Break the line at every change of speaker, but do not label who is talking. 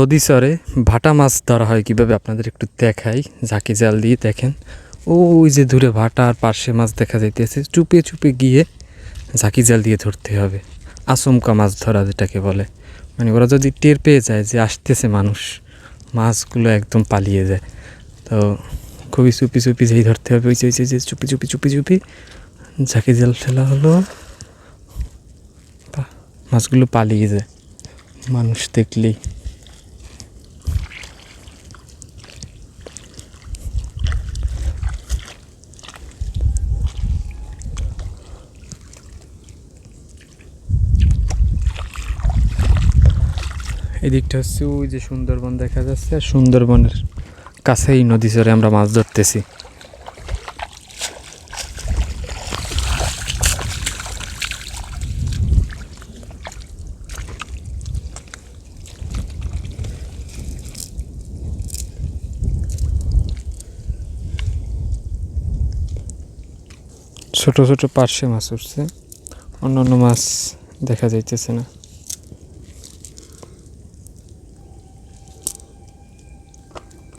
নদী চরে ভাটা মাছ ধরা হয়, কীভাবে আপনাদের একটু দেখাই? ঝাঁকি জাল দিয়ে দেখেন। ওই যে দূরে ভাটা আর পার্শে মাছ দেখা যাইতেছে, চুপে চুপে গিয়ে ঝাঁকি জাল দিয়ে ধরতে হবে। আচমকা মাছ ধরা যেটাকে বলে। মানে ওরা যদি টের পেয়ে যায় যে আসতেছে মানুষ, মাছগুলো একদম পালিয়ে যায়। তো খুবই চুপি চুপি যেই ধরতে হবে, ওই যে যে- চুপি চুপি চুপি চুপি ঝাঁকি জাল ফেলা হলো। মাছগুলো পালিয়ে যায়। মানুষ দেখলেই। এদিকটা হচ্ছে ওই যে সুন্দরবন দেখা যাচ্ছে, আর সুন্দরবনের কাছেই নদী চরে আমরা মাছ ধরতেছি। ছোট ছোট পার্শে মাছ উঠছে অন্য অন্য মাছ দেখা যাইতেছে না।